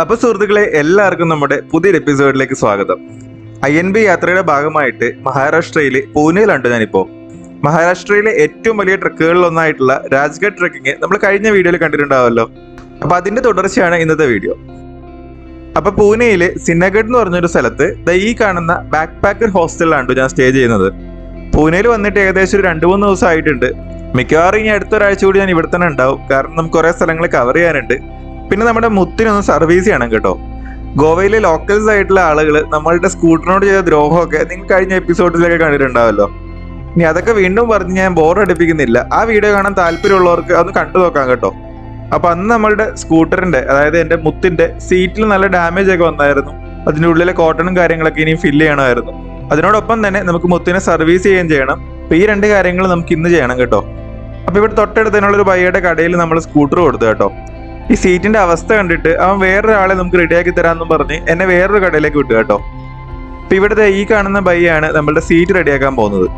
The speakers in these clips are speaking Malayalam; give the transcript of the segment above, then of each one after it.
അപ്പൊ സുഹൃത്തുക്കളെ എല്ലാവർക്കും നമ്മുടെ പുതിയൊരു എപ്പിസോഡിലേക്ക് സ്വാഗതം. ഐ എൻ ബി യാത്രയുടെ ഭാഗമായിട്ട് മഹാരാഷ്ട്രയിലെ പൂനെയിലുണ്ട് ഞാനിപ്പോ. മഹാരാഷ്ട്രയിലെ ഏറ്റവും വലിയ ട്രക്കുകളിൽ ഒന്നായിട്ടുള്ള രാജ്ഗഡ് ട്രക്കിങ് നമ്മൾ കഴിഞ്ഞ വീഡിയോയിൽ കണ്ടിട്ടുണ്ടാവല്ലോ. അപ്പൊ അതിന്റെ തുടർച്ചയാണ് ഇന്നത്തെ വീഡിയോ. അപ്പൊ പൂനെയിലെ സിന്നഗഡ് എന്ന് പറഞ്ഞൊരു സ്ഥലത്ത് ഈ കാണുന്ന ബാക്ക് പാക്കർ ഹോസ്റ്റലിലാണ് ഞാൻ സ്റ്റേ ചെയ്യുന്നത്. പൂനെയിൽ വന്നിട്ട് ഏകദേശം ഒരു രണ്ട് മൂന്ന് ദിവസം ആയിട്ടുണ്ട് മിക്കവാറും ഇനി അടുത്തൊരാഴ്ച കൂടി ഞാൻ ഇവിടെ തന്നെ ഉണ്ടാവും. കാരണം നമുക്ക് കുറെ സ്ഥലങ്ങൾ കവർ ചെയ്യാനുണ്ട്. പിന്നെ നമ്മുടെ മുത്തിനൊന്ന് സർവീസ് ചെയ്യണം കേട്ടോ. ഗോവയിലെ ലോക്കൽസ് ആയിട്ടുള്ള ആളുകൾ നമ്മളുടെ സ്കൂട്ടറിനോട് ചെയ്ത ദ്രോഹമൊക്കെ നിങ്ങൾ കഴിഞ്ഞ എപ്പിസോഡിലൊക്കെ കണ്ടിട്ടുണ്ടാവല്ലോ. ഇനി അതൊക്കെ വീണ്ടും പറഞ്ഞ് ഞാൻ ബോർ അടിപ്പിക്കുന്നില്ല. ആ വീഡിയോ കാണാൻ താല്പര്യമുള്ളവർക്ക് അതൊന്ന് കണ്ടു നോക്കാം കേട്ടോ. അപ്പൊ അന്ന് നമ്മളുടെ സ്കൂട്ടറിന്റെ അതായത് എന്റെ മുത്തിന്റെ സീറ്റിൽ നല്ല ഡാമേജ് ഒക്കെ വന്നായിരുന്നു. അതിന്റെ ഉള്ളിലെ കോട്ടണും കാര്യങ്ങളൊക്കെ ഇനിയും ഫില്ല് ചെയ്യണമായിരുന്നു. അതിനോടൊപ്പം തന്നെ നമുക്ക് മുത്തിനെ സർവീസ് ചെയ്യുകയും ചെയ്യണം. അപ്പൊ ഈ രണ്ട് കാര്യങ്ങൾ നമുക്ക് ഇന്ന് ചെയ്യണം കേട്ടോ. അപ്പൊ ഇവിടെ തൊട്ടടുത്തതിനുള്ള ഒരു ബൈയുടെ കടയിൽ നമ്മൾ സ്കൂട്ടർ കൊടുത്തു കേട്ടോ. ഈ സീറ്റിന്റെ അവസ്ഥ കണ്ടിട്ട് അവൻ വേറൊരാളെ നമുക്ക് റെഡിയാക്കി തരാമെന്നും പറഞ്ഞ് എന്നെ വേറൊരു കടയിലേക്ക് വിട്ടു കേട്ടോ. അപ്പൊ ഇവിടുത്തെ ഈ കാണുന്ന ബൈയാണ് നമ്മളുടെ സീറ്റ് റെഡിയാക്കാൻ പോകുന്നത്.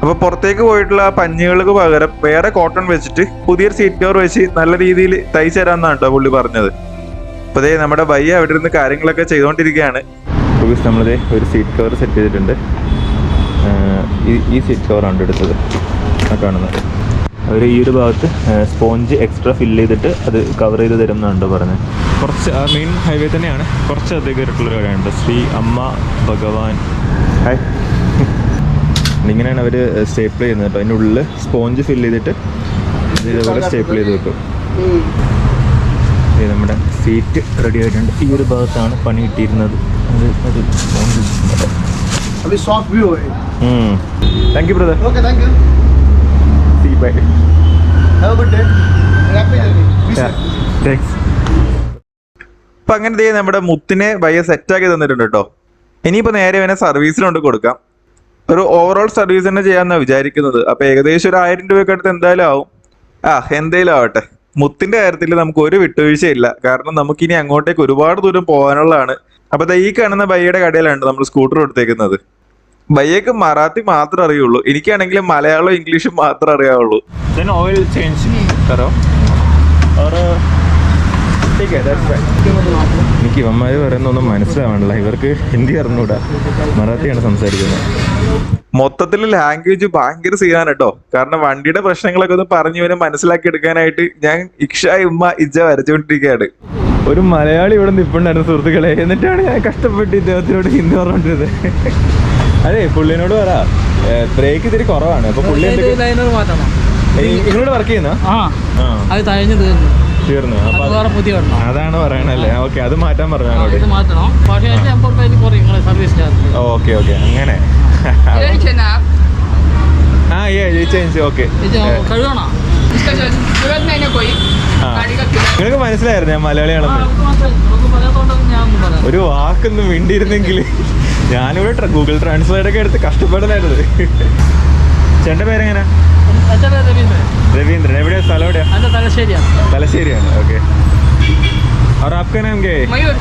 അപ്പൊ പുറത്തേക്ക് പോയിട്ടുള്ള പഞ്ഞുകൾക്ക് പകരം വേറെ കോട്ടൺ വെച്ചിട്ട് പുതിയൊരു സീറ്റ് കവർ വെച്ച് നല്ല രീതിയിൽ തയ്ച്ചു തരാമെന്നാണ് കേട്ടോ പുള്ളി പറഞ്ഞത്. അപ്പൊ അതേ നമ്മുടെ ബയ്യ അവിടെ ഇരുന്ന് കാര്യങ്ങളൊക്കെ ചെയ്തുകൊണ്ടിരിക്കുകയാണ് നമ്മളിതേ ഒരു സീറ്റ് കവർ സെറ്റ് ചെയ്തിട്ടുണ്ട്. ഈ സീറ്റ് കവർ കവറാണ് എടുത്തത്. ആ കാണുന്നത്. അവർ ഈ ഒരു ഭാഗത്ത് സ്പോഞ്ച് എക്സ്ട്രാ ഫില്ല് ചെയ്തിട്ട് അത് കവർ ചെയ്ത് തരും എന്നുണ്ട് പറഞ്ഞത് കുറച്ച് ആ മെയിൻ ഹൈവേ തന്നെയാണ്. കുറച്ച് അധികമായിട്ടുള്ളൊരു കടയുണ്ട്. ശ്രീ അമ്മ ഭഗവാൻ. ഹായ് ഇങ്ങനെയാണ് അവർ സ്റ്റേപ്പിൾ ചെയ്യുന്നത് കേട്ടോ. അതിന്റെ ഉള്ളിൽ സ്പോഞ്ച് ഫില്ല് ചെയ്തിട്ട് ഇതേപോലെ സ്റ്റേപ്പിൾ ചെയ്ത് വെക്കും. നമ്മുടെ സീറ്റ് റെഡി ആയിട്ടുണ്ട്. ഈ ഒരു ഭാഗത്താണ് പണി കിട്ടിയിരുന്നത്. അത് അത് thank you brother okay thank you bye. Have good day yeah. ഇപ്പം അങ്ങനെ ദേ നമ്മുടെ മുത്തിനെ ബയ്യ സെറ്റാക്കി തന്നിട്ടുണ്ട് കേട്ടോ ഇനിയിപ്പോൾ നേരെ വേണേൽ സർവീസിലുണ്ട് കൊടുക്കാം. ഒരു ഓവറോൾ സർവീസ് തന്നെ ചെയ്യാമെന്നാണ് വിചാരിക്കുന്നത്. അപ്പൊ ഏകദേശം ഒരു ആയിരം രൂപയൊക്കെ അടുത്ത് എന്തായാലും ആവും. ആ എന്തേലും ആവട്ടെ. മുത്തിന്റെ കാര്യത്തിൽ നമുക്ക് ഒരു വിട്ടുവീഴ്ചയില്ല. കാരണം നമുക്കിനി അങ്ങോട്ടേക്ക് ഒരുപാട് ദൂരം പോകാനുള്ളതാണ്. അപ്പൊ ഈ കാണുന്ന ബയ്യയുടെ കടയിലാണ് നമ്മൾ സ്കൂട്ടർ എടുത്തേക്കുന്നത്. ബയ്യക്ക് മറാത്തി മാത്രമേ അറിയുള്ളൂ. എനിക്കാണെങ്കിൽ മലയാളം ഇംഗ്ലീഷും മാത്രമേ അറിയാവുള്ളൂ. ഓയിൽ ചേഞ്ച് കറോ എനിക്ക് ഇവന്മാര് പറയുന്നൊന്നും മനസ്സിലാവണില്ല ഇവർക്ക് ഹിന്ദി അറിഞ്ഞൂടാ. മറാത്തിയാണ് സംസാരിക്കുന്നത്. മൊത്തത്തിൽ ലാംഗ്വേജ് ഭയങ്കര സീനാണ് കേട്ടോ കാരണം വണ്ടിയുടെ പ്രശ്നങ്ങളൊക്കെ ഒന്ന് പറഞ്ഞു ഇവനെ മനസ്സിലാക്കി എടുക്കാനായിട്ട് ഞാൻ ഇക്ഷ ഉമ്മ ഇജ വരച്ചുകൊണ്ടിരിക്കുകയാണ് ഒരു മലയാളി ഇവിടെ നിൽപ്പുണ്ടായിരുന്നു സുഹൃത്തുക്കളെ. എന്നിട്ടാണ് ഞാൻ കഷ്ടപ്പെട്ട് ഇദ്ദേഹത്തിനോട് ഹിന്ദി പറഞ്ഞിരുന്നത് അതെ പുള്ളിനോട് പറയാ ബ്രേക്ക് ഇത്തിരി കുറവാണ്. അപ്പൊ പുള്ളി നിങ്ങളോട് വർക്ക് ചെയ്യുന്ന? അത് തീർന്നു. തീർന്നു. അതാണ് പറയണല്ലേ. ഓക്കെ അത് മാറ്റാൻ പറഞ്ഞു ഓക്കെ ഓക്കെ അങ്ങനെ. ആ ഏ ചേഞ്ച് ഓക്കെ പോയി. നിങ്ങൾക്ക് മനസ്സിലായിരുന്നു ഞാൻ മലയാളിയാണെന്ന്. ഒരു വാക്കൊന്നും വേണ്ടിയിരുന്നെങ്കിൽ ഞാനിവിടെ ഗൂഗിൾ ട്രാൻസ്ലേറ്റ് ഒക്കെ എടുത്ത് കഷ്ടപ്പെടലായിരുന്നു ചേട്ടന്റെ പേരെങ്ങനെ? രവീന്ദ്രൻ. എവിടെയാ? സ്ഥലം എവിടെയാ? തലശ്ശേരിയാണ്. ഓക്കെ. അവർ മയൂർ.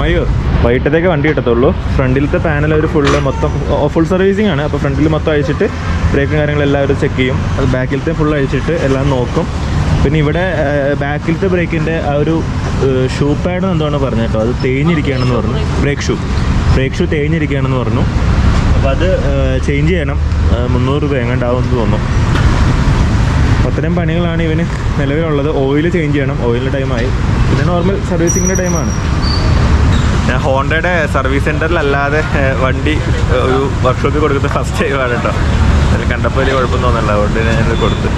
മയൂർ. വൈകിട്ടത്തേക്ക് വണ്ടി കിട്ടത്തുള്ളൂ. ഫ്രണ്ടിലത്തെ പാനൽ അവർ ഫുള്ള് മൊത്തം ഫുൾ സർവീസിങ് ആണ്. അപ്പോൾ ഫ്രണ്ടിൽ മൊത്തം അഴിച്ചിട്ട് ബ്രേക്കും കാര്യങ്ങളെല്ലാം എല്ലാവരും ചെക്ക് ചെയ്യും. അത് ബാക്കിലത്തെ ഫുൾ അഴിച്ചിട്ട് എല്ലാം നോക്കും. പിന്നെ ഇവിടെ ബാക്കിലത്തെ ബ്രേക്കിന്റെ ആ ഒരു ഷൂ പാഡ് എന്താണ് പറഞ്ഞു കേട്ടോ? അത് തേഞ്ഞിരിക്കുകയാണെന്ന് പറഞ്ഞു. Brake shoe. ബ്രേക്ക് ഷൂ തേഞ്ഞിരിക്കുകയാണെന്ന് പറഞ്ഞു. അപ്പോൾ അത് ചേഞ്ച് ചെയ്യണം. മുന്നൂറ് രൂപ എങ്ങാണ്ടാവും എന്ന് തോന്നുന്നു. അത്തരം പണികളാണ് ഇവന് നിലവിലുള്ളത്. ഓയിൽ ചേഞ്ച് ചെയ്യണം. ഓയിലിന്റെ ടൈമായി പിന്നെ നോർമൽ സർവീസിങ്ങിന്റെ ടൈമാണ് ഞാൻ ഹോണ്ടയുടെ സർവീസ് സെന്ററിലല്ലാതെ വണ്ടി ഒരു വർക്ക്ഷോപ്പിൽ കൊടുക്കുന്ന ഫസ്റ്റ് ടൈമാണ് കേട്ടോ. അതിൽ കണ്ടപ്പോൾ വലിയ കുഴപ്പം തോന്നുന്നില്ല. അതുകൊണ്ട് ഞാനത് കൊടുത്തു.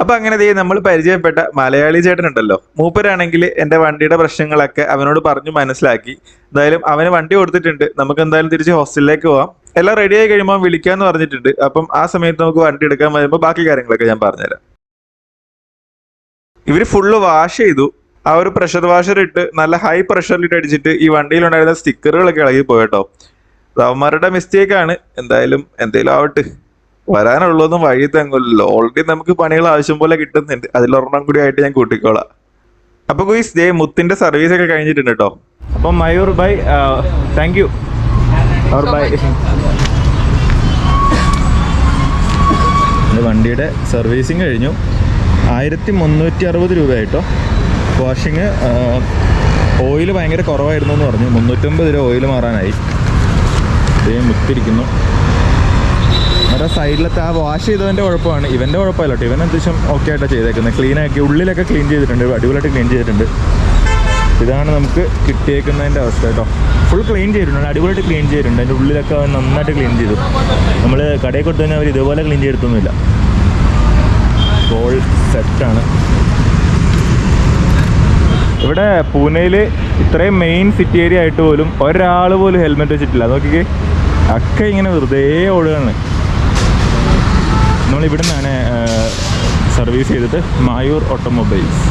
അപ്പൊ അങ്ങനെ ദേ നമ്മൾ പരിചയപ്പെട്ട മലയാളി ചേട്ടൻ ഉണ്ടല്ലോ മൂപ്പരാണെങ്കിൽ എന്റെ വണ്ടിയുടെ പ്രശ്നങ്ങളൊക്കെ അവനോട് പറഞ്ഞു മനസ്സിലാക്കി. എന്തായാലും അവന് വണ്ടി കൊടുത്തിട്ടുണ്ട്. നമുക്ക് എന്തായാലും തിരിച്ച് ഹോസ്റ്റലിലേക്ക് പോവാം. എല്ലാം റെഡി ആയി കഴിയുമ്പോൾ വിളിക്കാന്ന് പറഞ്ഞിട്ടുണ്ട്. അപ്പം ആ സമയത്ത് നമുക്ക് വണ്ടി എടുക്കാൻ വരുമ്പോൾ ബാക്കി കാര്യങ്ങളൊക്കെ ഞാൻ പറഞ്ഞുതരാം. ഇവർ ഫുള്ള് വാഷ് ചെയ്തു. ആ ഒരു പ്രഷർ വാഷർ ഇട്ട് നല്ല ഹൈ പ്രഷറിലിട്ട് അടിച്ചിട്ട് ഈ വണ്ടിയിലുണ്ടായിരുന്ന സ്റ്റിക്കറുകളൊക്കെ ഇളകി പോയട്ടോ അവന്മാരുടെ മിസ്റ്റേക്ക് ആണ്. എന്തായാലും എന്തേലും ആവട്ടെ. വരാനുള്ളതൊന്നും വഴി തങ്ങുമല്ലോ ഓൾറെഡി നമുക്ക് പണികൾ ആവശ്യം പോലെ കിട്ടുന്നുണ്ട്. അതിലൊരെണ്ണം കൂടി ആയിട്ട് ഞാൻ കൂട്ടിക്കോളാം. അപ്പൊ ഗുയിസ് ദേ മുത്തിന്റെ സർവീസ് ഒക്കെ കഴിഞ്ഞിട്ടുണ്ട് കേട്ടോ അപ്പൊ Mayur bye thank you bye വണ്ടിയുടെ സർവീസിങ് കഴിഞ്ഞു. ആയിരത്തി മുന്നൂറ്റി അറുപത് രൂപയായിട്ടോ വാഷിങ് ഓയിൽ ഭയങ്കര കുറവായിരുന്നു എന്ന് പറഞ്ഞു. മുന്നൂറ്റമ്പത് രൂപ ഓയിൽ മാറാനായി. ഇതേ മുത്തിരിക്കുന്നു. മറ്റേ സൈഡിലത്തെ ആ വാഷ് ചെയ്തതിന്റെ കുഴപ്പമാണ്. ഇവന്റെ കുഴപ്പമില്ല കേട്ടോ. ഇവൻ അത്യാവശ്യം ഓക്കെ ആയിട്ടാണ് ചെയ്തേക്കുന്നത് ക്ലീൻ ആക്കി ഉള്ളിലൊക്കെ ക്ലീൻ ചെയ്തിട്ടുണ്ട്. അടിപൊളിയായിട്ട് ക്ലീൻ ചെയ്തിട്ടുണ്ട്. ഇതാണ് നമുക്ക് കിട്ടിയേക്കുന്നതിന്റെ അവസ്ഥ കേട്ടോ. ഫുൾ ക്ലീൻ ചെയ്തിട്ടുണ്ട്. അടിപൊളിയായിട്ട് ക്ലീൻ ചെയ്തിട്ടുണ്ട്. അതിന്റെ ഉള്ളിലൊക്കെ അവൻ നന്നായിട്ട് ക്ലീൻ ചെയ്തു. നമ്മൾ കടയിൽ കൊടുത്തു കഴിഞ്ഞാൽ അവർ ഇതുപോലെ ക്ലീൻ ചെയ്തിട്ടൊന്നുമില്ല. ഗോൾ സെറ്റാണ് ഇവിടെ പൂനെയിൽ ഇത്രയും മെയിൻ സിറ്റി ഏരിയ ആയിട്ട് പോലും ഒരാൾ പോലും ഹെൽമെറ്റ് വെച്ചിട്ടില്ല. നോക്കിക്കേ. ഒക്കെ ഇങ്ങനെ വെറുതെ ഓടുകയാണ്. നമ്മൾ ഇവിടെ നിന്നാണ് സർവീസ് ചെയ്തിട്ട് മായൂർ ഓട്ടോമൊബൈൽസ്.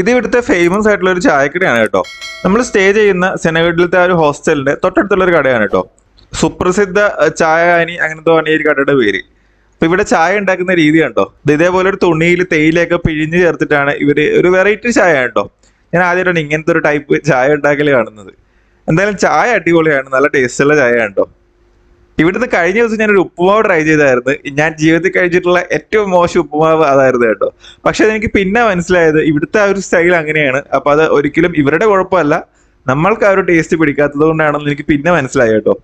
ഇത് ഇവിടുത്തെ ഫേമസ് ആയിട്ടുള്ള ഒരു ചായക്കടയാണ് കേട്ടോ. നമ്മൾ സ്റ്റേ ചെയ്യുന്ന സെനഗഡിലത്തെ ആ ഒരു ഹോസ്റ്റലിന്റെ തൊട്ടടുത്തുള്ള ഒരു കടയാണ് കേട്ടോ. സുപ്രസിദ്ധ ചായകാനി അങ്ങനത്തെ പറഞ്ഞ ഒരു കടയുടെ പേര്. അപ്പൊ ഇവിടെ ചായ ഉണ്ടാക്കുന്ന രീതി കണ്ടോ ഇത് ഇതേപോലെ ഒരു തുണിയിൽ തേയിലയൊക്കെ പിഴിഞ്ഞ് ചേർത്തിട്ടാണ് ഇവർ ഒരു വെറൈറ്റി ചായ കേട്ടോ. ഞാൻ ആദ്യമായിട്ടാണ് ഇങ്ങനത്തെ ഒരു ടൈപ്പ് ചായ ഉണ്ടാക്കൽ കാണുന്നത്. എന്തായാലും ചായ അടിപൊളിയാണ് നല്ല ടേസ്റ്റുള്ള ചായ കേട്ടോ. ഇവിടുന്ന് കഴിഞ്ഞ ദിവസം ഞാൻ ഒരു ഉപ്പുമാവ് ട്രൈ ചെയ്തായിരുന്നു. ഞാൻ ജീവിതത്തിൽ കഴിച്ചിട്ടുള്ള ഏറ്റവും മോശം ഉപ്പുമാവ് അതായിരുന്നു കേട്ടോ. പക്ഷെ അതെനിക്ക് പിന്നെ മനസ്സിലായത് ഇവിടുത്തെ ആ ഒരു സ്റ്റൈൽ അങ്ങനെയാണ്. അപ്പൊ അത് ഒരിക്കലും ഇവരുടെ കുഴപ്പമല്ല. നമ്മൾക്ക് ആ ഒരു ടേസ്റ്റ് പിടിക്കാത്തത് കൊണ്ടാണെന്ന് എനിക്ക് പിന്നെ മനസ്സിലായി കേട്ടോ.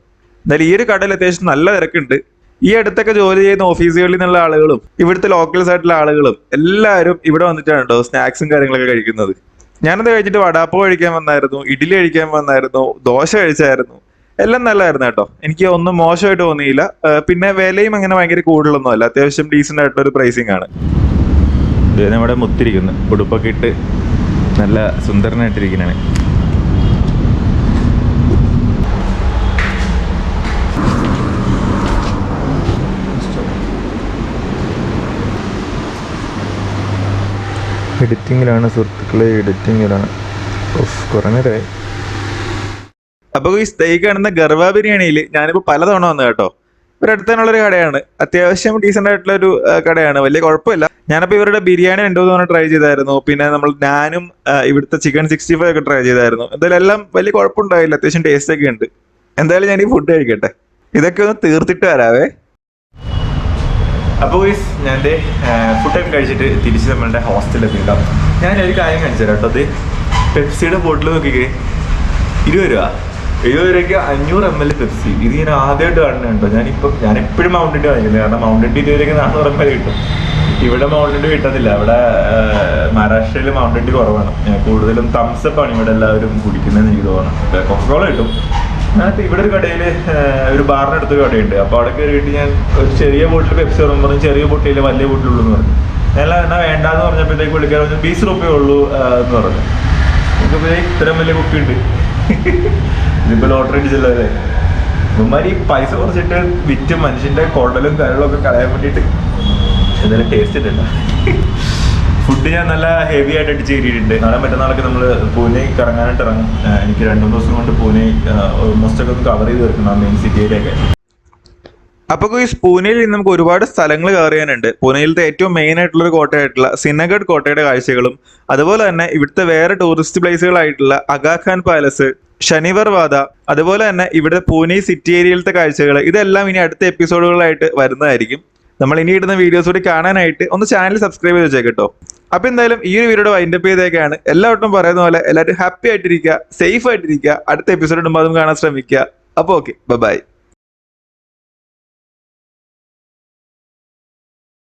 എന്തായാലും ഈ ഒരു കടയിൽ അത്യാവശ്യം നല്ല തിരക്കുണ്ട്. ഈ അടുത്തൊക്കെ ജോലി ചെയ്യുന്ന ഓഫീസുകളിൽ നിന്നുള്ള ആളുകളും ഇവിടുത്തെ ലോക്കൽസ് ആയിട്ടുള്ള ആളുകളും എല്ലാവരും ഇവിടെ വന്നിട്ടാണ് കേട്ടോ സ്നാക്സും കാര്യങ്ങളൊക്കെ കഴിക്കുന്നത്. ഞാനത് കഴിഞ്ഞിട്ട് വടാപ്പ് കഴിക്കാൻ വന്നായിരുന്നു ഇഡ്ഡലി കഴിക്കാൻ വന്നായിരുന്നു ദോശ കഴിച്ചായിരുന്നു. എല്ലാം നല്ലതായിരുന്നു കേട്ടോ. എനിക്ക് ഒന്നും മോശമായിട്ട് തോന്നിയില്ല. പിന്നെ വിലയും അങ്ങനെ ഭയങ്കര കൂടുതലൊന്നും അല്ല അത്യാവശ്യം ഡീസന്റ് ആയിട്ടൊരു പ്രൈസിങ് ആണ്. നമ്മുടെ മുത്തിരിക്കുന്നു. ഉടുപ്പൊക്കെ ഇട്ട് നല്ല സുന്ദരനായിട്ടിരിക്കുന്നതാണ് എഡിറ്റിങ്ങിലാണ് സുഹൃത്തുക്കളെ എഡിറ്റിങ്ങിലാണ് കുറേ നേരമായി അപ്പൊ ഈ സ്റ്റേക്ക് കാണുന്ന ഗർവ ബിരിയാണിയിൽ ഞാനിപ്പോ പലതവണ വന്നു കേട്ടോ. ഒരു കടയാണ്. അത്യാവശ്യം ഡീസെന്റ് ആയിട്ടുള്ള ഒരു കടയാണ്. വലിയ കുഴപ്പമില്ല. ഞാനിപ്പോ ഇവരുടെ ബിരിയാണി രണ്ടു തവണ ട്രൈ ചെയ്തായിരുന്നു. പിന്നെ നമ്മൾ ഞാനും ഇവിടുത്തെ ചിക്കൻ സിക്സ്റ്റി ഫൈവ് ഒക്കെ ട്രൈ ചെയ്തായിരുന്നു. എന്തായാലും എല്ലാം വലിയ കുഴപ്പമുണ്ടായില്ല. അത്യാവശ്യം ടേസ്റ്റ് ഒക്കെ ഉണ്ട്. എന്തായാലും ഞാൻ ഈ ഫുഡ് കഴിക്കട്ടെ. ഇതൊക്കെ ഒന്ന് തീർത്തിട്ട് വരാവേ. അപ്പോൾ ഞാൻ ഫുഡൊക്കെ കഴിച്ചിട്ട് തിരിച്ച് നമ്മളുടെ ഹോസ്റ്റലിൽ കേട്ടോ ഞാൻ ഒരു കാര്യം കാണിച്ചു തരാം കേട്ടോ. അത് പെപ്സിയുടെ ബോട്ടിൽ നോക്കിക്കേ. ഇരുപത് രൂപ. എഴുപത് രൂപയ്ക്ക് അഞ്ഞൂറ് എം എൽ പെപ്സി ഇത് ഞാൻ ആദ്യമായിട്ട് കാണുന്നത് കേട്ടോ ഞാനിപ്പോൾ ഞാൻ എപ്പോഴും മൗണ്ടൻ വാങ്ങിക്കുന്നത് കാരണം മൗണ്ടൻ ഡ്യൂ ഇരുപതിലേക്ക് നാനൂറ് എം എൽ കിട്ടും. ഇവിടെ മൗണ്ടൻ കിട്ടത്തില്ല ഇവിടെ മഹാരാഷ്ട്രയിൽ മൗണ്ടൻ കുറവാണ്. ഞാൻ കൂടുതലും തംസപ്പ് ആണ് ഇവിടെ എല്ലാവരും കുടിക്കുന്നതെന്ന് എനിക്ക് തോന്നുന്നു. കൊക്കോള കിട്ടും. ഞാനിപ്പോൾ ഇവിടെ ഒരു കടയിൽ ഒരു ബാറിനടുത്ത് കടയുണ്ട്. അപ്പോൾ അവിടെ കയറിയിട്ട് ഞാൻ ഒരു ചെറിയ ബോട്ടിൽ പെപ്സി പറഞ്ഞു ചെറിയ ബോട്ടിൽ വലിയ ബോട്ടിലുള്ളൂ എന്ന് പറഞ്ഞു. ഞാൻ എന്നാ വേണ്ടാന്ന് പറഞ്ഞപ്പോഴത്തേക്ക് വിളിക്കാൻ പറഞ്ഞു ബീസ് റുപ്പേ ഉള്ളൂ എന്ന് പറഞ്ഞു. ഇത്രയും വലിയ കുപ്പി ഉണ്ട് ഇതിപ്പോ ലോട്ടറി അടിച്ചല്ലോ ഇവന്മാർ ഈ പൈസ കുറച്ചിട്ട് വിറ്റ് മനുഷ്യന്റെ കുടലും കരളും ഒക്കെ കളയാൻ വേണ്ടിയിട്ട്. എന്തായാലും ടേസ്റ്റ് ഇല്ല ഫുഡ് ഞാൻ നല്ല ഹെവി ആയിട്ട് അടിച്ച് കയറിയിട്ടുണ്ട്. നാളെ മറ്റന്നാളൊക്കെ നമ്മൾ പൂനെ കറങ്ങാനായിട്ട് ഇറങ്ങും. എനിക്ക് രണ്ടു മൂന്ന് ദിവസം കൊണ്ട് പൂനെ ഓൾമോസ്റ്റ് ഒക്കെ കവർ ചെയ്ത് തീർക്കണം ആ മെയിൻ സിറ്റിയിലൊക്കെ അപ്പൊ ഈ പൂനെയിൽ ഇന്ന് നമുക്ക് ഒരുപാട് സ്ഥലങ്ങൾ കവർ ചെയ്യാനുണ്ട്. പൂനെയിലത്തെ ഏറ്റവും മെയിൻ ആയിട്ടുള്ള ഒരു കോട്ടയായിട്ടുള്ള സിനഗഡ് കോട്ടയുടെ കാഴ്ചകളും അതുപോലെ തന്നെ ഇവിടുത്തെ വേറെ ടൂറിസ്റ്റ് പ്ലേസുകളായിട്ടുള്ള അഗാഖാൻ പാലസ് ശനിവർ വാദ അതുപോലെ തന്നെ ഇവിടെ പൂനെ സിറ്റി ഏരിയയിലത്തെ കാഴ്ചകൾ ഇതെല്ലാം ഇനി അടുത്ത എപ്പിസോഡുകളായിട്ട് വരുന്നതായിരിക്കും. നമ്മൾ ഇനി ഇടുന്ന വീഡിയോസ് കൂടി കാണാനായിട്ട് ഒന്ന് ചാനൽ സബ്സ്ക്രൈബ് ചെയ്ത് വെച്ചേക്കട്ടോ അപ്പൊ എന്തായാലും ഈ ഒരു വീഡിയോ വൈൻഡപ്പ് ചെയ്തേക്കാണ്. എല്ലാവട്ടും പറയുന്ന പോലെ എല്ലാവരും ഹാപ്പി ആയിട്ടിരിക്കുക സേഫ് ആയിട്ടിരിക്കുക. അടുത്ത എപ്പിസോഡ് ഇടുമ്പോൾ അതും കാണാൻ ശ്രമിക്കുക. അപ്പോൾ ഓക്കെ ബൈ